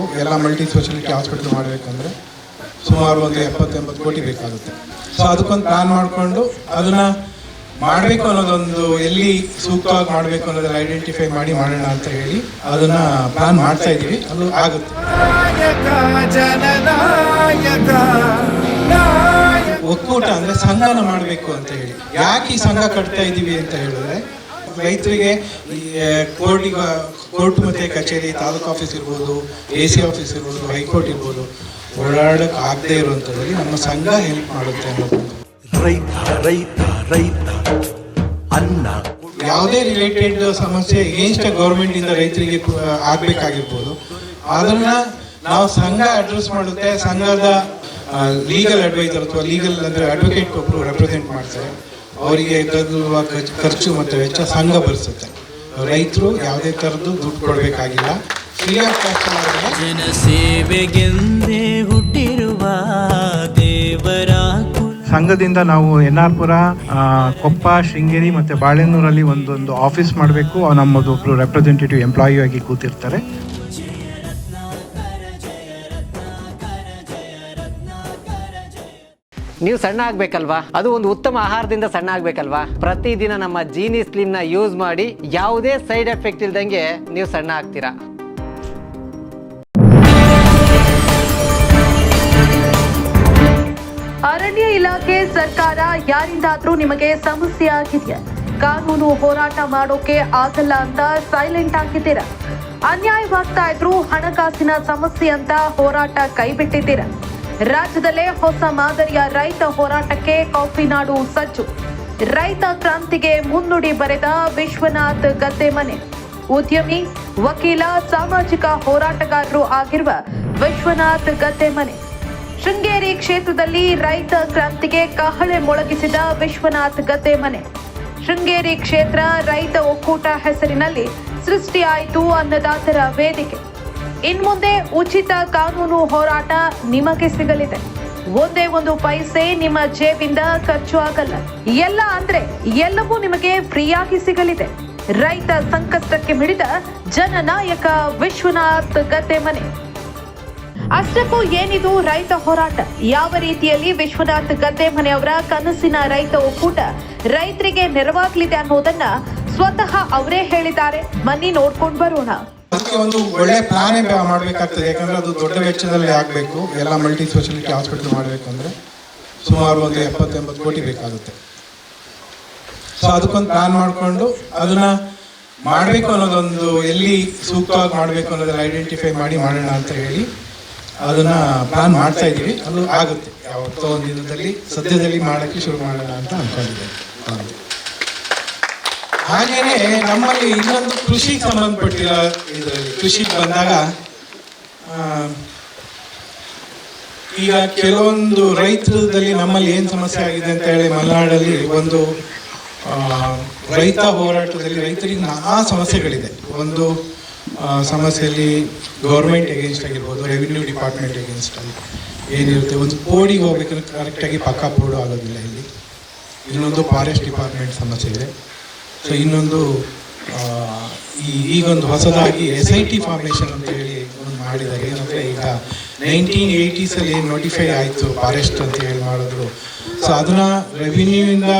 ಮಾಡಬೇಕು ಎಲ್ಲ multi speciality hospital ಮಾಡಬೇಕಂದ್ರೆ ಸುಮಾರು ಒಂದು ಎಪ್ಪತ್ತೆಂಬತ್ತು ಕೋಟಿ ಬೇಕಾಗುತ್ತೆ. ಸೊ ಅದಕ್ಕೊಂದು ಪ್ಲಾನ್ ಮಾಡಿಕೊಂಡು ಅದನ್ನ ಮಾಡಬೇಕು ಅನ್ನೋದೊಂದು ಎಲ್ಲಿ ಸೂಕ್ತವಾಗಿ ಮಾಡಬೇಕು ಅನ್ನೋದನ್ನ ಐಡೆಂಟಿಫೈ ಮಾಡಿ ಮಾಡೋಣ ಅಂತ ಹೇಳಿ ಅದನ್ನ ಪ್ಲಾನ್ ಮಾಡ್ತಾ ಇದ್ದೀವಿ. ಅದು ಆಗುತ್ತೆ. ಒಕ್ಕೂಟ ಅಂದರೆ ಸಂಘನ ಮಾಡಬೇಕು ಅಂತ ಹೇಳಿ. ಯಾಕೆ ಈ ಸಂಘ ಕಟ್ತಾ ಇದ್ದೀವಿ ಅಂತ ಹೇಳಿದ್ರೆ ರೈತರಿಗೆ ಕೋರ್ಟಿಗೆ ಕೋರ್ಟ್ ಮತ್ತೆ ಕಚೇರಿ ತಾಲೂಕು ಆಫೀಸ್ ಇರ್ಬೋದು ಎ ಸಿ ಆಫೀಸ್ ಇರ್ಬೋದು ಹೈಕೋರ್ಟ್ ಇರ್ಬೋದು ಓಡಾಡಕ್ಕೆ ಆಗದೆ ಇರುವಂಥದ್ರಲ್ಲಿ ನಮ್ಮ ಸಂಘ ಹೆಲ್ಪ್ ಮಾಡುತ್ತೆ ಅನ್ನೋದು. ರೈತ ರೈತ ರೈತ ಅನ್ನ. ಯಾವುದೇ ರಿಲೇಟೆಡ್ ಸಮಸ್ಯೆ ಎಗೇನ್ಸ್ಟ್ ಗೌರ್ಮೆಂಟ್ ಇಂದ ರೈತರಿಗೆ ಆಗ್ಬೇಕಾಗಿರ್ಬೋದು. ಅದನ್ನ ನಾವು ಸಂಘ ಅಡ್ರೆಸ್ ಮಾಡುತ್ತೆ. ಸಂಘದ ಲೀಗಲ್ ಅಡ್ವೈಸರ್ ಅಥವಾ ಲೀಗಲ್ ಅಂದ್ರೆ ಅಡ್ವೊಕೇಟ್ ಒಬ್ರು ರೆಪ್ರೆಸೆಂಟ್ ಮಾಡ್ತಾರೆ. ಅವರಿಗೆ ತಗುಲುವ ಖರ್ಚು- ಖರ್ಚು ಮತ್ತು ವೆಚ್ಚ ಸಂಘ ಭರಿಸುತ್ತೆ. ರೈತರು ಯಾವುದೇ ಥರದ್ದು ದುಡ್ಡು ಕೊಡಬೇಕಾಗಿಲ್ಲ. ಫ್ರೀ ಆಫ್ ಕಾಸ್ಟ್ ಜನಸೇವೆಗೆಂದೇ ಹುಟ್ಟಿರುವ ದೇವರ ಸಂಘದಿಂದ ನಾವು ಎನ್ ಆರ್ ಪುರ ಕೊಪ್ಪ ಶೃಂಗೇರಿ ಮತ್ತು ಬಾಳೆನೂರಲ್ಲಿ ಒಂದೊಂದು ಆಫೀಸ್ ಮಾಡಬೇಕು. ನಮ್ಮದು ಒಬ್ಬರು ರೆಪ್ರೆಸೆಂಟೇಟಿವ್ ಎಂಪ್ಲಾಯಿ ಆಗಿ ಕೂತಿರ್ತಾರೆ. ನೀವು ಸಣ್ಣ ಆಗ್ಬೇಕಲ್ವಾ? ಅದು ಒಂದು ಉತ್ತಮ ಆಹಾರದಿಂದ ಸಣ್ಣ ಆಗ್ಬೇಕಲ್ವಾ? ಪ್ರತಿದಿನ ನಮ್ಮ ಜೀನಿ ಸ್ಲಿಮ್ನ ಯೂಸ್ ಮಾಡಿ ಯಾವುದೇ ಸೈಡ್ ಎಫೆಕ್ಟ್ ಇಲ್ದಂಗೆ ನೀವು ಸಣ್ಣ ಆಗ್ತೀರಾ? ಅರಣ್ಯ ಇಲಾಖೆ ಸರ್ಕಾರ ಯಾರಿಂದಾದ್ರೂ ನಿಮಗೆ ಸಮಸ್ಯೆ ಆಗಿದೆಯಾ ಕಾನೂನು ಹೋರಾಟ ಮಾಡೋಕೆ ಆಗಲ್ಲ ಅಂತ ಸೈಲೆಂಟ್ ಆಗಿದ್ದೀರಾ? ಅನ್ಯಾಯವಾಗ್ತಾ ಇದ್ರು ಹಣಕಾಸಿನ ಸಮಸ್ಯೆ ಅಂತ ಹೋರಾಟ ಕೈಬಿಟ್ಟಿದ್ದೀರಾ? ರಾಜ್ಯದಲ್ಲೇ ಹೊಸ ಮಾದರಿಯ ರೈತ ಹೋರಾಟಕ್ಕೆ ಕಾಫಿನಾಡು ಸಜ್ಜು. ರೈತ ಕ್ರಾಂತಿಗೆ ಮುನ್ನುಡಿ ಬರೆದ ವಿಶ್ವನಾಥ್ ಗದ್ದೆಮನೆ ಉದ್ಯಮಿ, ವಕೀಲ, ಸಾಮಾಜಿಕ ಹೋರಾಟಗಾರರು ಆಗಿರುವ ವಿಶ್ವನಾಥ್ ಗದ್ದೆಮನೆ ಶೃಂಗೇರಿ ಕ್ಷೇತ್ರದಲ್ಲಿ ರೈತ ಕ್ರಾಂತಿಗೆ ಕಹಳೆ ಮೊಳಗಿಸಿದ ವಿಶ್ವನಾಥ್ ಗದ್ದೆ ಮನೆ. ಶೃಂಗೇರಿ ಕ್ಷೇತ್ರ ರೈತ ಒಕ್ಕೂಟ ಹೆಸರಿನಲ್ಲಿ ಸೃಷ್ಟಿಯಾಯಿತು ಅನ್ನದಾತರ ವೇದಿಕೆ. ಇನ್ಮುಂದೆ ಉಚಿತ ಕಾನೂನು ಹೋರಾಟ ನಿಮಗೆ ಸಿಗಲಿದೆ. ಒಂದೇ ಒಂದು ಪೈಸೆ ನಿಮ್ಮ ಜೇಬಿಂದ ಖರ್ಚು ಆಗಲ್ಲ. ಎಲ್ಲ ಅಂದ್ರೆ ಎಲ್ಲವೂ ನಿಮಗೆ ಫ್ರೀಯಾಗಿ ಸಿಗಲಿದೆ. ರೈತ ಸಂಕಷ್ಟಕ್ಕೆ ಮಿಡಿದ ಜನನಾಯಕ ವಿಶ್ವನಾಥ್ ಗದ್ದೆ ಮನೆ. ಅಷ್ಟಕ್ಕೂ ಏನಿದು ರೈತ ಹೋರಾಟ? ಯಾವ ರೀತಿಯಲ್ಲಿ ವಿಶ್ವನಾಥ್ ಗದ್ದೆ ಮನೆಯವರ ಕನಸಿನ ರೈತ ಒಕ್ಕೂಟ ರೈತರಿಗೆ ನೆರವಾಗಲಿದೆ ಅನ್ನೋದನ್ನ ಸ್ವತಃ ಅವರೇ ಹೇಳಿದ್ದಾರೆ. ಬನ್ನಿ ನೋಡ್ಕೊಂಡು ಬರೋಣ. ಅದಕ್ಕೆ ಒಂದು ಒಳ್ಳೆ ಪ್ಲಾನೇ ಮಾಡಬೇಕಾಗ್ತದೆ? ಯಾಕಂದ್ರೆ ಅದು ದೊಡ್ಡ ವೆಚ್ಚದಲ್ಲಿ ಆಗಬೇಕು. ಎಲ್ಲ ಮಲ್ಟಿ ಸ್ಪೆಷಾಲಿಟಿ ಹಾಸ್ಪಿಟಲ್ ಮಾಡಬೇಕಂದ್ರೆ ಸುಮಾರು ಒಂದು ಎಪ್ಪತ್ತೆಂಬತ್ತು ಕೋಟಿ ಬೇಕಾಗುತ್ತೆ. ಸೊ ಅದಕ್ಕೊಂದು ಪ್ಲಾನ್ ಮಾಡಿಕೊಂಡು ಅದನ್ನು ಮಾಡಬೇಕು ಅನ್ನೋದೊಂದು ಎಲ್ಲಿ ಸೂಕ್ತವಾಗಿ ಮಾಡಬೇಕು ಅನ್ನೋದನ್ನ ಐಡೆಂಟಿಫೈ ಮಾಡಿ ಮಾಡೋಣ ಅಂತ ಹೇಳಿ ಅದನ್ನು ಪ್ಲಾನ್ ಮಾಡ್ತಾ ಇದ್ದೀವಿ. ಅದು ಆಗುತ್ತೆ. ಯಾವತ್ತೋ ಒಂದು ದಿನದಲ್ಲಿ ಸದ್ಯದಲ್ಲಿ ಮಾಡೋಕ್ಕೆ ಶುರು ಮಾಡೋಣ ಅಂತ ಅನ್ಕೊಂಡಿದ್ದೇವೆ ಹೌದು. ಹಾಗೇನೆ ನಮ್ಮಲ್ಲಿ ಇನ್ನೊಂದು ಕೃಷಿಗೆ ಸಂಬಂಧಪಟ್ಟಿರೋ ಇದರಲ್ಲಿ ಕೃಷಿಗೆ ಬಂದಾಗ ಈಗ ಕೆಲವೊಂದು ರೈತರಲ್ಲಿ ನಮ್ಮಲ್ಲಿ ಏನು ಸಮಸ್ಯೆ ಆಗಿದೆ ಅಂತ ಹೇಳಿ ಮಲೆನಾಡಲ್ಲಿ ಒಂದು ರೈತ ಹೋರಾಟದಲ್ಲಿ ರೈತರಿಗೆ ನಾನಾ ಸಮಸ್ಯೆಗಳಿದೆ. ಒಂದು ಸಮಸ್ಯೆಯಲ್ಲಿ ಗೌರ್ಮೆಂಟ್ ಎಗೇನ್ಸ್ಟ್ ಆಗಿರ್ಬೋದು ರೆವಿನ್ಯೂ ಡಿಪಾರ್ಟ್ಮೆಂಟ್ ಎಗೇನ್ಸ್ಟ್ ಆಗಿ ಏನಿರುತ್ತೆ, ಒಂದು ಕೋಡಿಗೆ ಹೋಗ್ಬೇಕಂದ್ರೆ ಕರೆಕ್ಟಾಗಿ ಪಕ್ಕಾ ಪೋಡು ಆಗೋದಿಲ್ಲ ಇಲ್ಲಿ. ಇನ್ನೊಂದು ಫಾರೆಸ್ಟ್ ಡಿಪಾರ್ಟ್ಮೆಂಟ್ ಸಮಸ್ಯೆ ಇದೆ. ಸೊ ಇನ್ನೊಂದು ಈ ಈಗೊಂದು ಹೊಸದಾಗಿ ಎಸ್ ಐ ಟಿ ಫಾರ್ಮೇಷನ್ ಅಂತ ಹೇಳಿ ಒಂದು ಮಾಡಿದ್ದಾರೆ. ಏನಂದರೆ ಈಗ ನೈನ್ಟೀನ್ ಏಯ್ಟೀಸಲ್ಲಿ ಏನು ನೋಟಿಫೈ ಆಯಿತು ಫಾರೆಸ್ಟ್ ಅಂತ ಹೇಳಿ ಮಾಡಿದ್ರು. ಸೊ ಅದನ್ನ ರೆವಿನ್ಯೂಯಿಂದ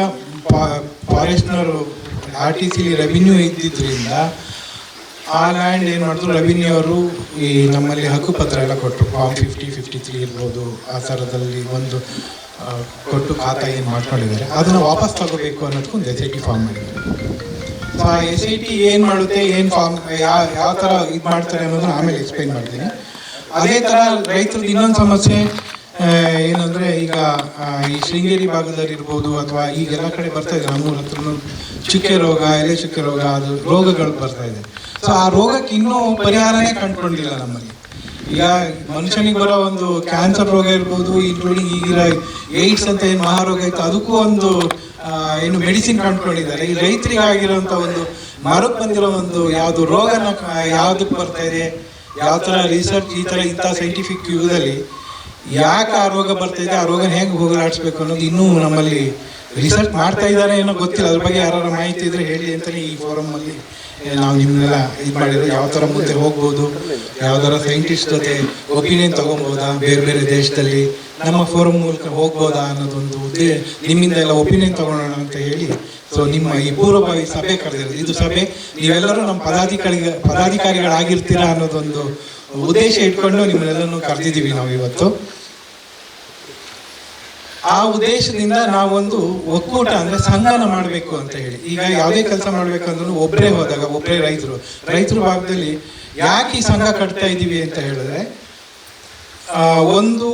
ಫಾರೆಸ್ಟ್ನವರು ಆರ್ ಟಿ ಸಿಲಿ ರೆವಿನ್ಯೂ ಇದ್ದಿದ್ದರಿಂದ ಆ ಲ್ಯಾಂಡ್ ಏನು ಮಾಡಿದ್ರು ರೆವಿನ್ಯೂ ಅವರು ಈ ನಮ್ಮಲ್ಲಿ ಹಕ್ಕುಪತ್ರ ಎಲ್ಲ ಕೊಟ್ಟರು ಫಾರ್ಮ್ ಫಿಫ್ಟಿ ಫಿಫ್ಟಿ ತ್ರೀ ಇರ್ಬೋದು, ಆ ಥರದಲ್ಲಿ ಒಂದು ಕೊಟ್ಟು ಖಾತಾ ಏನು ಮಾಡ್ಕೊಂಡಿದ್ದಾರೆ? ಅದನ್ನು ವಾಪಸ್ ತಗೋಬೇಕು ಅನ್ನೋದಕ್ಕೆ ಒಂದು ಎಸ್ ಐ ಟಿ ಫಾರ್ಮ್ ಮಾಡಿದ್ದಾರೆ. ಸೊ ಆ ಎಸ್ ಐ ಟಿ ಏನು ಮಾಡುತ್ತೆ, ಏನು ಫಾರ್ಮ್ ಯಾವ ಯಾವ ಥರ ಇದು ಮಾಡ್ತಾರೆ ಅನ್ನೋದನ್ನು ಆಮೇಲೆ ಎಕ್ಸ್ಪ್ಲೈನ್ ಮಾಡ್ತೀನಿ. ಅದೇ ಥರ ರೈತರದ್ದು ಇನ್ನೊಂದು ಸಮಸ್ಯೆ ಏನಂದರೆ ಈಗ ಈ ಶೃಂಗೇರಿ ಭಾಗದಲ್ಲಿ ಅಥವಾ ಅಥವಾ ಈಗೆಲ್ಲ ಕಡೆ ಬರ್ತಾ ಇದೆ ನಮ್ಮೂರ ಹತ್ರನೂ ಚುಕ್ಕೆ ರೋಗ, ಎಲೆ ಚುಕ್ಕೆ ರೋಗ, ಅದು ರೋಗಗಳು ಬರ್ತಾ ಇದೆ. ಸೊ ಆ ರೋಗಕ್ಕೆ ಇನ್ನೂ ಪರಿಹಾರನೇ ಕಂಡುಕೊಂಡಿಲ್ಲ ನಮ್ಮಲ್ಲಿ. ಈಗ ಮನುಷ್ಯನಿಗೆ ಬರೋ ಒಂದು ಕ್ಯಾನ್ಸರ್ ರೋಗ ಇರ್ಬೋದು ಇನ್ಕ್ಲೂಡಿಂಗ್ ಈಗಿರೋ ಏಡ್ಸ್ ಅಂತ ಏನು ಮಹಾರೋಗ ಇತ್ತು ಅದಕ್ಕೂ ಒಂದು ಏನು ಮೆಡಿಸಿನ್ ಕಂಡುಕೊಂಡಿದ್ದಾರೆ. ಈ ರೈತರಿಗೆ ಆಗಿರೋಂಥ ಒಂದು ಮರಕ್ಕೆ ಬಂದಿರೋ ಒಂದು ಯಾವುದು ರೋಗನ ಯಾವುದಕ್ಕೆ ಬರ್ತಾ ಇದೆ ಯಾವ ಥರ ರಿಸರ್ಚ್ ಈ ಥರ ಇಂಥ ಸೈಂಟಿಫಿಕ್ ಯುಗದಲ್ಲಿ ಯಾಕೆ ಆ ರೋಗ ಬರ್ತಾ ಇದೆ ಆ ರೋಗನ ಹೇಗೆ ಹೋಗಲಾಡಿಸ್ಬೇಕು ಅನ್ನೋದು ಇನ್ನೂ ನಮ್ಮಲ್ಲಿ ರಿಸರ್ಚ್ ಮಾಡ್ತಾ ಇದ್ದಾರೆ ಏನೋ ಗೊತ್ತಿಲ್ಲ. ಅದ್ರ ಬಗ್ಗೆ ಯಾರು ಮಾಹಿತಿ ಇದ್ರೆ ಹೇಳಿ ಅಂತಲೇ ಈ ಫೋರಮ್ ಅಲ್ಲಿ ಏ, ನಾವು ನಿಮ್ಮನ್ನೆಲ್ಲ ಇದು ಮಾಡಿದ್ರೆ ಯಾವ ಥರ ಮುಂದೆ ಹೋಗ್ಬೋದು? ಯಾವ್ದಾರ ಸೈಂಟಿಸ್ಟ್ ಜೊತೆ ಒಪಿನಿಯನ್ ತೊಗೊಬೋದಾ? ಬೇರೆ ಬೇರೆ ದೇಶದಲ್ಲಿ ನಮ್ಮ ಫೋರಮ್ ಮೂಲಕ ಹೋಗ್ಬೋದಾ ಅನ್ನೋದೊಂದು ಉದ್ದೇ ನಿಮ್ಮಿಂದ ಎಲ್ಲ ಒಪಿನಿಯನ್ ತಗೊಳ್ಳೋಣ ಅಂತ ಹೇಳಿ ಸೊ ನಿಮ್ಮ ಈ ಪೂರ್ವಭಾವಿ ಸಭೆ ಕರೆದಿರೋದು. ಇದು ಸಭೆ, ನೀವೆಲ್ಲರೂ ನಮ್ಮ ಪದಾಧಿಕಾರಿಗ, ಪದಾಧಿಕಾರಿಗಳಾಗಿರ್ತೀರಾ ಅನ್ನೋದೊಂದು ಉದ್ದೇಶ ಇಟ್ಕೊಂಡು ನಿಮ್ಮನ್ನೆಲ್ಲನೂ ಕರೆದಿದ್ದೀವಿ ನಾವು ಇವತ್ತು ಆ ಉದ್ದೇಶದಿಂದ ನಾವೊಂದು ಒಕ್ಕೂಟ ಅಂದ್ರೆ ಸಂಘನ ಮಾಡಬೇಕು ಅಂತ ಹೇಳಿ. ಈಗ ಯಾವುದೇ ಕೆಲಸ ಮಾಡ್ಬೇಕಂದ್ರೂ ಒಬ್ಬರೇ ಹೋದಾಗ ಒಬ್ಬರೇ ರೈತರು. ರೈತರ ಭಾಗದಲ್ಲಿ ಯಾಕೆ ಈ ಸಂಘ ಕಟ್ತಾ ಇದ್ದೀವಿ ಅಂತ ಹೇಳಿದ್ರೆ ಒಂದು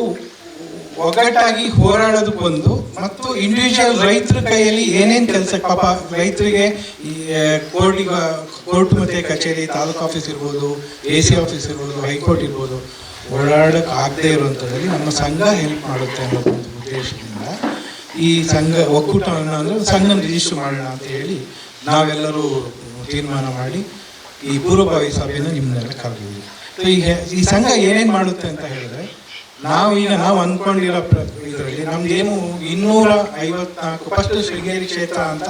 ಒಗ್ಗಟ್ಟಾಗಿ ಹೋರಾಡೋದಕ್ಕೊಂದು ಮತ್ತು ಇಂಡಿವಿಜುವಲ್ ರೈತರ ಕೈಯಲ್ಲಿ ಏನೇನು ಕೆಲಸ, ಪಾಪ ರೈತರಿಗೆ ಕೋರ್ಟಿಗೆ ಕೋರ್ಟ್ ಮತ್ತೆ ಕಚೇರಿ, ತಾಲೂಕು ಆಫೀಸ್ ಇರ್ಬೋದು, ಎ ಸಿ ಆಫೀಸ್ ಇರ್ಬೋದು, ಹೈಕೋರ್ಟ್ ಇರ್ಬೋದು ಓಡಾಡಕ್ಕೆ ಆಗದೆ ಇರುವಂಥದ್ರಲ್ಲಿ ನಮ್ಮ ಸಂಘ ಹೆಲ್ಪ್ ಮಾಡುತ್ತೆ ಅನ್ನೋ ಉದ್ದೇಶದಿಂದ ಈ ಸಂಘ ಒಕ್ಕೂಟವನ್ನು ಅಂದರೆ ಸಂಘ ರಿಜಿಸ್ಟರ್ ಮಾಡೋಣ ಅಂತ ಹೇಳಿ ನಾವೆಲ್ಲರೂ ತೀರ್ಮಾನ ಮಾಡಿ ಈ ಪೂರ್ವಭಾವಿ ಸಭೆಯನ್ನು ನಿಮ್ಮನ್ನೆಲ್ಲ ಕರೆದಿದ್ದೀವಿ. ಸೊ ಈಗ ಈ ಸಂಘ ಏನೇನು ಮಾಡುತ್ತೆ ಅಂತ ಹೇಳಿದ್ರೆ, ನಾವು ಈಗ ನಾವು ಅಂದ್ಕೊಂಡಿರೋ ಇದರಲ್ಲಿ ನಮ್ದೇನು ಇನ್ನೂರ ಐವತ್ನಾಲ್ಕು ಫಸ್ಟ್ ಶೃಂಗೇರಿ ಕ್ಷೇತ್ರ ಅಂತ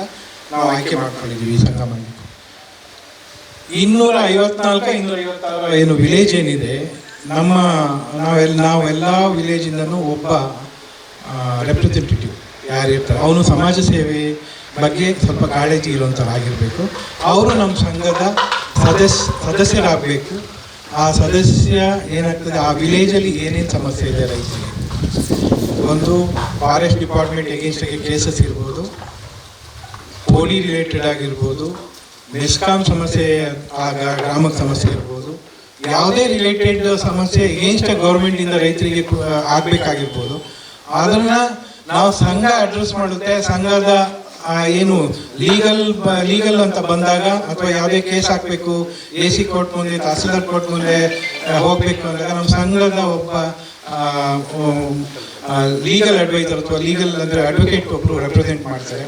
ನಾವು ಆಯ್ಕೆ ಮಾಡ್ಕೊಂಡಿದ್ದೀವಿ ಈ ಸಂಘ ಮಾಡಲಿಕ್ಕೆ ಇನ್ನೂರ ಐವತ್ನಾಲ್ಕು, ಇನ್ನೂರ ಐವತ್ತಾರು ಏನು ವಿಲೇಜ್ ಏನಿದೆ, ನಮ್ಮ ನಾವೆಲ್ಲ ನಾವೆಲ್ಲ ವಿಲೇಜಿಂದನೂ ಒಬ್ಬ ರೆಪ್ರೆಸೆಂಟೇಟಿವ್ ಯಾರಿರ್ತಾರೆ ಅವನು ಸಮಾಜ ಸೇವೆ ಬಗ್ಗೆ ಸ್ವಲ್ಪ ಕಾಳಜಿ ಆಗಿರಬೇಕು ಅವರು ನಮ್ಮ ಸಂಘದ ಸದಸ್ಯ ಸದಸ್ಯರಾಗಬೇಕು. ಆ ಸದಸ್ಯ ಏನಾಗ್ತದೆ? ಆ ವಿಲೇಜಲ್ಲಿ ಏನೇನು ಸಮಸ್ಯೆ ಇದೆ ರೈತರಿಗೆ? ಒಂದು ಫಾರೆಸ್ಟ್ ಡಿಪಾರ್ಟ್ಮೆಂಟ್ ಎಗೇನ್ಸ್ಟಾಗಿ ಕೇಸಸ್ ಇರ್ಬೋದು. ಪೋಲಿ ರಿಲೇಟೆಡ್ ಆಗಿರ್ಬೋದು. ಮೆಸ್ಕಾಂ ಸಮಸ್ಯೆ ಆಗ ಗ್ರಾಮದ ಸಮಸ್ಯೆ ಇರ್ಬೋದು. ಯಾವುದೇ ರಿಲೇಟೆಡ್ ಸಮಸ್ಯೆ ಎಗೇನ್ಸ್ಟ್ ಗೌರ್ಮೆಂಟಿಂದ ರೈತರಿಗೆ ಆಗ್ಬೇಕಾಗಿರ್ಬೋದು. ಅದನ್ನ ನಾವು ಸಂಘ ಅಡ್ರೆಸ್ ಮಾಡುತ್ತೆ. ಸಂಘದ ಏನು ಲೀಗಲ್ ಲೀಗಲ್ ಅಂತ ಬಂದಾಗ ಅಥವಾ ಯಾವುದೇ ಕೇಸ್ ಹಾಕಬೇಕು ಎ ಸಿ ಕೋರ್ಟ್ ಮುಂದೆ, ತಹಸೀಲ್ದಾರ್ ಕೋರ್ಟ್ ಮುಂದೆ ಹೋಗಬೇಕು ಅಂದಾಗ ನಮ್ಮ ಸಂಘದ ಒಬ್ಬ ಲೀಗಲ್ ಅಡ್ವೈಸರ್ ಅಥವಾ ಲೀಗಲ್ ಅಂದ್ರೆ ಅಡ್ವೊಕೇಟ್ ಒಬ್ಬರು ರೆಪ್ರೆಸೆಂಟ್ ಮಾಡ್ತಾರೆ.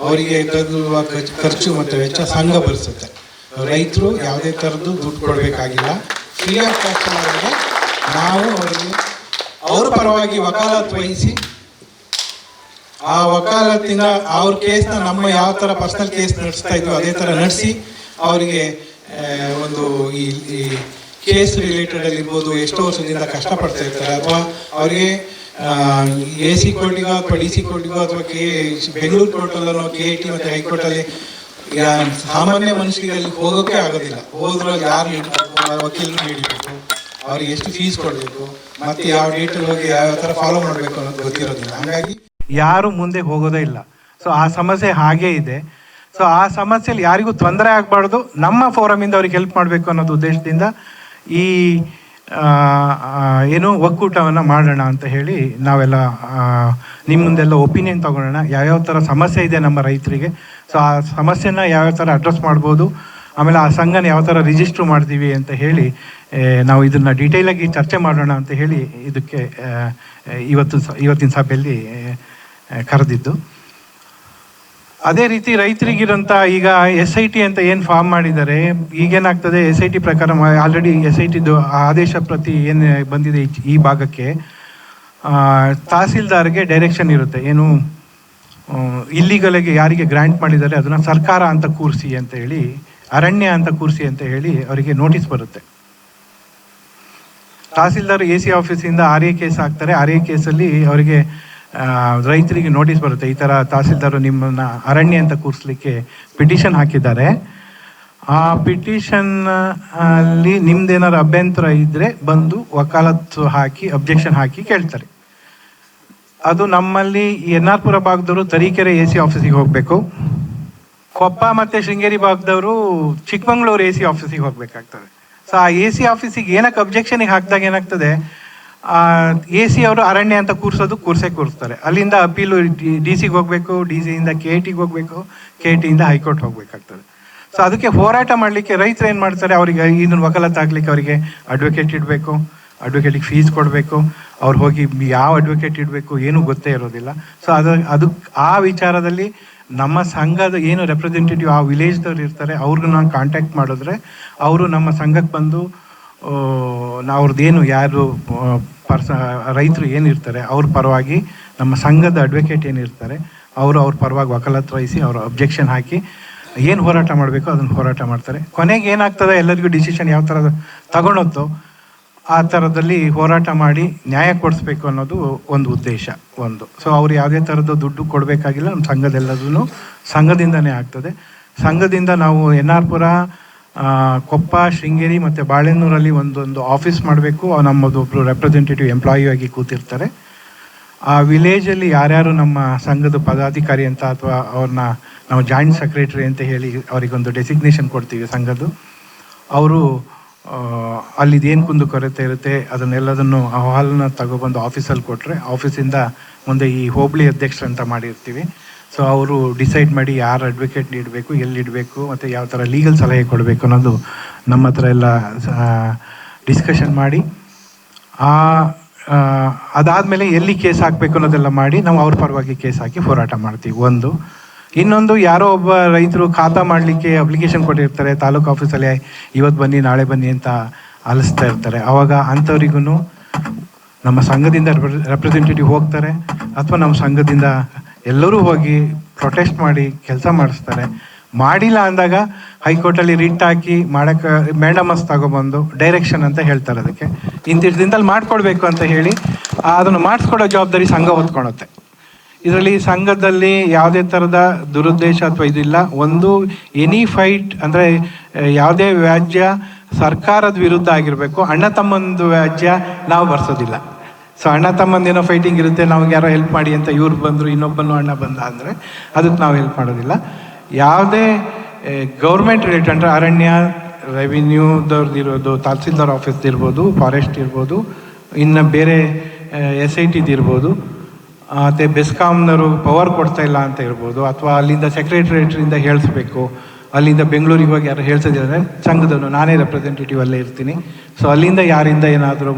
ಅವರಿಗೆ ತಗುಲುವ ಖರ್ಚು- ಮತ್ತು ವೆಚ್ಚ ಸಂಘ ಭರಿಸುತ್ತೆ. ರೈತರು ಯಾವುದೇ ಥರದ್ದು ದುಡ್ಡು ಕೊಡಬೇಕಾಗಿಲ್ಲ. ಫ್ರೀ ಆಫ್ ಕಾಸ್ಟ್ ನಾವು ಅವರಿಗೆ ಅವ್ರ ಪರವಾಗಿ ವಕಾಲತ್ ವಹಿಸಿ, ಆ ವಕಾಲತ್ತಿನ ಅವ್ರ ಕೇಸ್ನ ನಮ್ಮ ಯಾವ ಥರ ಪರ್ಸನಲ್ ಕೇಸ್ ನಡೆಸ್ತಾ ಇದ್ವಿ ಅದೇ ಥರ ನಡೆಸಿ, ಅವರಿಗೆ ಒಂದು ಈ ಕೇಸ್ ರಿಲೇಟೆಡ್ ಅಲ್ಲಿ ಇರ್ಬೋದು, ಎಷ್ಟೋ ವರ್ಷದಿಂದ ಕಷ್ಟಪಡ್ತಾ ಇರ್ತಾರೆ. ಅಥವಾ ಅವರಿಗೆ ಎ ಸಿ ಕೋರ್ಟಿಗೋ ಅಥವಾ ಡಿ ಸಿ ಕೋರ್ಟಿಗೋ ಅಥವಾ ಕೆ, ಬೆಂಗಳೂರು ಕೋರ್ಟಲ್ಲೋ ಕೆ ಐ ಟಿ ಮತ್ತು ಹೈಕೋರ್ಟಲ್ಲಿ ಸಾಮಾನ್ಯ ಮನುಷ್ಯರಿಗೆ ಅಲ್ಲಿ ಹೋಗೋಕೆ ಆಗೋದಿಲ್ಲ. ಹೋದ್ರೆ ಯಾರು ವಕೀಲರು ಹಿಡಿಬೇಕು ಅವ್ರಿಗೆ ಎಷ್ಟು ಫೀಸ್ ಕೊಡಬೇಕು ಮತ್ತೆ ಯಾವ ಹೋಗಿ ಯಾವ ಥರ ಫಾಲೋ ಮಾಡಬೇಕು ಅನ್ನೋದು ಗೊತ್ತಿರೋದಿಲ್ಲ. ಹಾಗಾಗಿ ಯಾರು ಮುಂದೆ ಹೋಗೋದೇ ಇಲ್ಲ. ಸೊ ಆ ಸಮಸ್ಯೆ ಹಾಗೇ ಇದೆ. ಸೊ ಆ ಸಮಸ್ಯೆಯಲ್ಲಿ ಯಾರಿಗೂ ತೊಂದರೆ ಆಗಬಾರ್ದು. ನಮ್ಮ ಫೋರಮಿಂದ ಅವ್ರಿಗೆ ಹೆಲ್ಪ್ ಮಾಡಬೇಕು ಅನ್ನೋದು ಉದ್ದೇಶದಿಂದ ಈ ಏನು ಒಕ್ಕೂಟವನ್ನು ಮಾಡೋಣ ಅಂತ ಹೇಳಿ ನಾವೆಲ್ಲ ನಿಮ್ಮ ಮುಂದೆಲ್ಲ ಒಪಿನಿಯನ್ ತಗೊಳ್ಳೋಣ. ಯಾವ್ಯಾವ ಥರ ಸಮಸ್ಯೆ ಇದೆ ನಮ್ಮ ರೈತರಿಗೆ. ಸೊ ಆ ಸಮಸ್ಯೆನ ಯಾವ್ಯಾವ ಥರ ಅಡ್ರೆಸ್ ಮಾಡ್ಬೋದು. ಆಮೇಲೆ ಆ ಸಂಘನ ಯಾವ ಥರ ರಿಜಿಸ್ಟ್ರ್ ಮಾಡ್ತೀವಿ ಅಂತ ಹೇಳಿ ನಾವು ಇದನ್ನು ಡೀಟೇಲಾಗಿ ಚರ್ಚೆ ಮಾಡೋಣ ಅಂತ ಹೇಳಿ ಇದಕ್ಕೆ ಇವತ್ತು ಇವತ್ತಿನ ಸಭೆಯಲ್ಲಿ ಕರೆದಿದ್ದು. ಅದೇ ರೀತಿ ರೈತರಿಗಿರೋಂಥ ಈಗ ಎಸ್ ಐ ಟಿ ಅಂತ ಏನು ಫಾರ್ಮ್ ಮಾಡಿದ್ದಾರೆ, ಈಗೇನಾಗ್ತದೆ ಎಸ್ ಐ ಟಿ ಪ್ರಕಾರ ಆಲ್ರೆಡಿ ಎಸ್ ಐ ಟಿದು ಆದೇಶ ಪ್ರತಿ ಏನು ಬಂದಿದೆ ಈ- ಭಾಗಕ್ಕೆ ತಹಸೀಲ್ದಾರ್ಗೆ ಡೈರೆಕ್ಷನ್ ಇರುತ್ತೆ. ಏನು ಇಲ್ಲಿಗಲಿಗೆ ಯಾರಿಗೆ ಗ್ರ್ಯಾಂಟ್ ಮಾಡಿದ್ದಾರೆ, ಅದನ್ನು ಸರ್ಕಾರ ಅಂತ ಕೂರಿಸಿ ಅಂತ ಹೇಳಿ ಅರಣ್ಯ ಅಂತ ಕೂರಿಸಿ ಅಂತ ಹೇಳಿ ಅವರಿಗೆ ನೋಟಿಸ್ ಬರುತ್ತೆ. ತಹಸೀಲ್ದಾರ್ ಎ ಸಿ ಆಫೀಸಿಂದ ಆರ್ ಎ ಕೇಸ್ ಹಾಕ್ತಾರೆ. ಆರ್ ಎ ಕೇಸಲ್ಲಿ ಅವರಿಗೆ ರೈತರಿಗೆ ನೋಟಿಸ್ ಬರುತ್ತೆ. ಈ ಥರ ತಹಸೀಲ್ದಾರ್ ನಿಮ್ಮನ್ನ ಅರಣ್ಯ ಅಂತ ಕೂರಿಸ್ಲಿಕ್ಕೆ ಪಿಟಿಷನ್ ಹಾಕಿದ್ದಾರೆ. ಆ ಪಿಟಿಷನ್ ಅಲ್ಲಿ ನಿಮ್ದೇನಾದ್ರು ಅಭ್ಯಂತರ ಇದ್ರೆ ಬಂದು ವಕಾಲತ್ತು ಹಾಕಿ ಅಬ್ಜೆಕ್ಷನ್ ಹಾಕಿ ಕೇಳ್ತಾರೆ. ಅದು ನಮ್ಮಲ್ಲಿ ಎನ್ ಆರ್ ಪುರ ಭಾಗದವರು ತರೀಕೆರೆ ಎ ಸಿ ಆಫೀಸಿಗೆ ಹೋಗಬೇಕು. ಕೊಪ್ಪ ಮತ್ತೆ ಶೃಂಗೇರಿ ಭಾಗದವರು ಚಿಕ್ಕಮಂಗ್ಳೂರು ಎ ಸಿ ಆಫೀಸಿಗೆ ಹೋಗ್ಬೇಕಾಗ್ತದೆ. ಸೊ ಆ ಎ ಸಿ ಆಫೀಸಿಗೆ ಏನಕ್ಕೆ ಅಬ್ಜೆಕ್ಷನಿಗೆ ಹಾಕಿದಾಗ ಏನಾಗ್ತದೆ? ಎ ಸಿ ಅವರು ಅರಣ್ಯ ಅಂತ ಕೂರಿಸೋದು ಕೂರ್ಸೇ ಕೂರಿಸ್ತಾರೆ. ಅಲ್ಲಿಂದ ಅಪೀಲು ಡಿ ಸಿಗೆ ಹೋಗಬೇಕು, ಡಿ ಸಿಯಿಂದ ಕೆ ಟಿಗೆ ಹೋಗಬೇಕು, ಕೆ ಟಿಯಿಂದ ಹೈಕೋರ್ಟ್ ಹೋಗ್ಬೇಕಾಗ್ತದೆ. ಸೊ ಅದಕ್ಕೆ ಹೋರಾಟ ಮಾಡಲಿಕ್ಕೆ ರೈತರು ಏನು ಮಾಡ್ತಾರೆ? ಅವರಿಗೆ ಇದನ್ನ ವಕಾಲತ್ ಅವರಿಗೆ ಅಡ್ವೊಕೇಟ್ ಇಡಬೇಕು ಅಡ್ವೊಕೇಟಿಗೆ ಫೀಸ್ ಕೊಡಬೇಕು, ಅವ್ರು ಹೋಗಿ ಯಾವ ಅಡ್ವೊಕೇಟ್ ಇಡಬೇಕು, ಏನೂ ಗೊತ್ತೇ ಇರೋದಿಲ್ಲ. ಸೊ ಅದು ಅದು, ಆ ವಿಚಾರದಲ್ಲಿ ನಮ್ಮ ಸಂಘದ ಏನು ರೆಪ್ರೆಸೆಂಟೇಟಿವ್ ಆ ವಿಲೇಜ್ದವ್ರು ಇರ್ತಾರೆ, ಅವ್ರಿಗೆ ನಾವು ಕಾಂಟ್ಯಾಕ್ಟ್ ಮಾಡಿದ್ರೆ ಅವರು ನಮ್ಮ ಸಂಘಕ್ಕೆ ಬಂದು ಅವ್ರದ್ದೇನು ಯಾರು ಪರ್ಸ, ರೈತರು ಏನಿರ್ತಾರೆ ಅವ್ರ ಪರವಾಗಿ ನಮ್ಮ ಸಂಘದ ಅಡ್ವೊಕೇಟ್ ಏನಿರ್ತಾರೆ ಅವರು ಅವ್ರ ಪರವಾಗಿ ವಕಾಲತ್ತು ವಹಿಸಿ ಅವ್ರ ಅಬ್ಜೆಕ್ಷನ್ ಹಾಕಿ ಏನು ಹೋರಾಟ ಮಾಡಬೇಕು ಅದನ್ನು ಹೋರಾಟ ಮಾಡ್ತಾರೆ. ಕೊನೆಗೆ ಏನಾಗ್ತದೆ, ಎಲ್ಲರಿಗೂ ಡಿಸಿಷನ್ ಯಾವ ಥರ ತಗೊಳತ್ತೋ ಆ ಥರದಲ್ಲಿ ಹೋರಾಟ ಮಾಡಿ ನ್ಯಾಯ ಕೊಡಿಸ್ಬೇಕು ಅನ್ನೋದು ಒಂದು ಉದ್ದೇಶ, ಒಂದು. ಸೊ ಅವ್ರು ಯಾವುದೇ ಥರದ ದುಡ್ಡು ಕೊಡಬೇಕಾಗಿಲ್ಲ, ನಮ್ಮ ಸಂಘದೆಲ್ಲದೂ ಸಂಘದಿಂದನೇ ಆಗ್ತದೆ. ಸಂಘದಿಂದ ನಾವು ಎನ್ ಆರ್ ಪುರ ಕೊಪ್ಪ, ಶೃಂಗೇರಿ ಮತ್ತು ಬಾಳೆನ್ನೂರಲ್ಲಿ ಒಂದೊಂದು ಆಫೀಸ್ ಮಾಡಬೇಕು. ನಮ್ಮದು ಒಬ್ಬರು ರೆಪ್ರೆಸೆಂಟೇಟಿವ್ ಎಂಪ್ಲಾಯಿ ಆಗಿ ಕೂತಿರ್ತಾರೆ. ಆ ವಿಲೇಜಲ್ಲಿ ಯಾರ್ಯಾರು ನಮ್ಮ ಸಂಘದ ಪದಾಧಿಕಾರಿ ಅಂತ ಅಥವಾ ಅವ್ರನ್ನ ನಾವು ಜಾಯಿಂಟ್ ಸೆಕ್ರೆಟರಿ ಅಂತ ಹೇಳಿ ಅವರಿಗೊಂದು ಡೆಸಿಗ್ನೇಷನ್ ಕೊಡ್ತೀವಿ ಸಂಘದ್ದು. ಅವರು ಅಲ್ಲಿದೇನು ಕುಂದು ಕೊರತೆ ಇರುತ್ತೆ, ಅದನ್ನೆಲ್ಲದನ್ನು ಆ ಅಹವಾಲನ್ನ ತಗೊಬಂದು ಆಫೀಸಲ್ಲಿ ಕೊಟ್ಟರೆ ಆಫೀಸಿಂದ ಮುಂದೆ ಈ ಹೋಬಳಿ ಅಧ್ಯಕ್ಷರು ಅಂತ ಮಾಡಿರ್ತೀವಿ. ಸೊ ಅವರು ಡಿಸೈಡ್ ಮಾಡಿ ಯಾರು ಅಡ್ವೊಕೇಟ್ ನೀಡಬೇಕು ಎಲ್ಲಿಡಬೇಕು ಮತ್ತು ಯಾವ ಥರ ಲೀಗಲ್ ಸಲಹೆ ಕೊಡಬೇಕು ಅನ್ನೋದು ನಮ್ಮ ಹತ್ರ ಎಲ್ಲ ಡಿಸ್ಕಷನ್ ಮಾಡಿ, ಆ ಅದಾದ್ಮೇಲೆ ಎಲ್ಲಿ ಕೇಸ್ ಹಾಕಬೇಕು ಅನ್ನೋದೆಲ್ಲ ಮಾಡಿ, ನಾವು ಅವ್ರ ಪರವಾಗಿ ಕೇಸ್ ಹಾಕಿ ಹೋರಾಟ ಮಾಡ್ತೀವಿ. ಒಂದು ಇನ್ನೊಂದು ಯಾರೋ ಒಬ್ಬ ರೈತರು ಖಾತಾ ಮಾಡಲಿಕ್ಕೆ ಅಪ್ಲಿಕೇಶನ್ ಕೊಟ್ಟಿರ್ತಾರೆ, ತಾಲೂಕು ಆಫೀಸಲ್ಲಿ ಇವತ್ತು ಬನ್ನಿ, ನಾಳೆ ಬನ್ನಿ ಅಂತ ಅಲಿಸ್ತಾ ಇರ್ತಾರೆ. ಆವಾಗ ಅಂಥವ್ರಿಗೂ ನಮ್ಮ ಸಂಘದಿಂದ ರೆಪ್ರೆಸೆಂಟೇಟಿವ್ ಹೋಗ್ತಾರೆ, ಅಥವಾ ನಮ್ಮ ಸಂಘದಿಂದ ಎಲ್ಲರೂ ಹೋಗಿ ಪ್ರೊಟೆಸ್ಟ್ ಮಾಡಿ ಕೆಲಸ ಮಾಡಿಸ್ತಾರೆ. ಮಾಡಿಲ್ಲ ಅಂದಾಗ ಹೈಕೋರ್ಟಲ್ಲಿ ರಿಟ್ ಹಾಕಿ ಮಾಡಕ್ಕೆ ಮೇಡಮಸ್ ತಗೊಬಂದು ಡೈರೆಕ್ಷನ್ ಅಂತ ಹೇಳ್ತಾರೆ ಅದಕ್ಕೆ. ಇಂತಿಷ್ಟು ದಿನದಲ್ಲಿ ಮಾಡಿಕೊಡ್ಬೇಕು ಅಂತ ಹೇಳಿ, ಅದನ್ನು ಮಾಡಿಸ್ಕೊಡೋ ಜವಾಬ್ದಾರಿ ಸಂಘ ಹೊತ್ಕೊಳುತ್ತೆ. ಇದರಲ್ಲಿ ಸಂಘದಲ್ಲಿ ಯಾವುದೇ ಥರದ ದುರುದ್ದೇಶ ಅಥವಾ ಇದಿಲ್ಲ. ಒಂದು ಎನಿ ಫೈಟ್ ಅಂದರೆ ಯಾವುದೇ ವ್ಯಾಜ್ಯ ಸರ್ಕಾರದ ವಿರುದ್ಧ ಆಗಿರಬೇಕು. ಅಣ್ಣ ತಮ್ಮಂದು ವ್ಯಾಜ್ಯ ನಾವು ಬರ್ಸೋದಿಲ್ಲ. ಸೊ ಅಣ್ಣ ತಮ್ಮಂದೇನೋ ಫೈಟಿಂಗ್ ಇರುತ್ತೆ, ನಮ್ಗೆ ಯಾರೋ ಹೆಲ್ಪ್ ಮಾಡಿ ಅಂತ ಇವ್ರು ಬಂದರು, ಇನ್ನೊಬ್ಬನು ಅಣ್ಣ ಬಂದ ಅಂದರೆ ಅದಕ್ಕೆ ನಾವು ಹೆಲ್ಪ್ ಮಾಡೋದಿಲ್ಲ. ಯಾವುದೇ ಗೌರ್ಮೆಂಟ್ ರಿಲೇಟೆಡ್ ಅಂದರೆ ಅರಣ್ಯ ರೆವಿನ್ಯೂದವ್ರದ್ದು ಇರೋದು ತಹಸೀಲ್ದಾರ್ ಆಫೀಸ್ದಿರ್ಬೋದು ಫಾರೆಸ್ಟ್ ಇರ್ಬೋದು, ಇನ್ನು ಬೇರೆ ಎಸ್ ಐ ಟಿದು ಇರ್ಬೋದು. ಮತ್ತು ಬೆಸ್ಕಾಮ್ನವರು ಪವರ್ ಕೊಡ್ತಾ ಇಲ್ಲ ಅಂತ ಇರ್ಬೋದು ಅಥವಾ ಅಲ್ಲಿಂದ ಸೆಕ್ರೆಟ್ರೇಟ್ರಿಂದ ಹೇಳಿಸ್ಬೇಕು, ಅಲ್ಲಿಂದ ಬೆಂಗಳೂರಿಗೆ ಹೋಗಿ ಯಾರು ಹೇಳ್ತಿದ್ದಾರೆ ಸಂಘದವನು ನಾನೇ ರೆಪ್ರೆಸೆಂಟೇಟಿವ್ ಅಲ್ಲೇ ಇರ್ತೀನಿ. ಸೊ ಅಲ್ಲಿಂದ ಯಾರಿಂದ ಏನಾದರೂ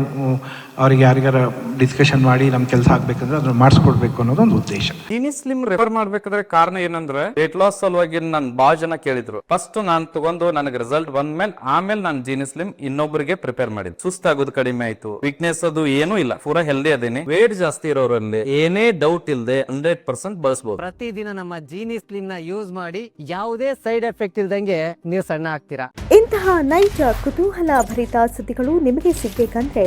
ಅವ್ರಿಗೆ ಯಾರಿಗಾರ ಡಿಸ್ಕಷನ್ ಮಾಡಿ ನಮ್ಮ ಕೆಲಸ ಆಗ್ಬೇಕಂದ್ರೆ ಅದನ್ನ ಮಾಡಿಸ್ಕೊಡ್ಬೇಕು ಅನ್ನೋದು ಒಂದು ಉದ್ದೇಶ. ಜೀನಿಸ್ಲಿಮ್ ರೆಫರ್ ಮಾಡ್ಬೇಕಾದ್ರೆ ಕಾರಣ ಏನಂದ್ರೆ ವೇಟ್ ಲಾಸ್ ಸಲುವಾಗಿ ನನ್ ಬಾಳ ಜನ ಕೇಳಿದ್ರು. ಫಸ್ಟ್ ನಾನ್ ತಗೊಂಡು ನನಗೆ ರಿಸಲ್ಟ್ ಬಂದ್ಮೇಲೆ ಆಮೇಲೆ ನಾನು ಜೀನಿ ಸ್ಲಿಮ್ ಇನ್ನೊಬ್ಬರಿಗೆ ಪ್ರಿಪೇರ್ ಮಾಡಿದ್ ಸುಸ್ತಾಗೋದು ಕಡಿಮೆ ಆಯ್ತು. ವೀಕ್ನೆಸ್ ಅದು ಏನೂ ಇಲ್ಲ. ಪೂರಾ ಹೆಲ್ದಿ ಅದೇನೆ. ವೇಟ್ ಜಾಸ್ತಿ ಇರೋರಲ್ಲಿ ಏನೇ ಡೌಟ್ ಇಲ್ಲದೆ ಹಂಡ್ರೆಡ್ ಪರ್ಸೆಂಟ್ ಬಳಸಬಹುದು ಪ್ರತಿದಿನ ನಮ್ಮ ಜೀನಿ ಸ್ಲಿಮ್ನ ಯೂಸ್ ಮಾಡಿ ಯಾವುದೇ ಸೈಡ್ ಎಫೆಕ್ಟ್ ಇಲ್ದಂಗೆ ನೀವು ಸಣ್ಣ ಆಗ್ತೀರಾ. ಇಂತಹ ನೈಜ ಕುತೂಹಲ ಭರಿತ ಸುದ್ದಿಗಳು ನಿಮಗೆ ಸಿಗಬೇಕಂದ್ರೆ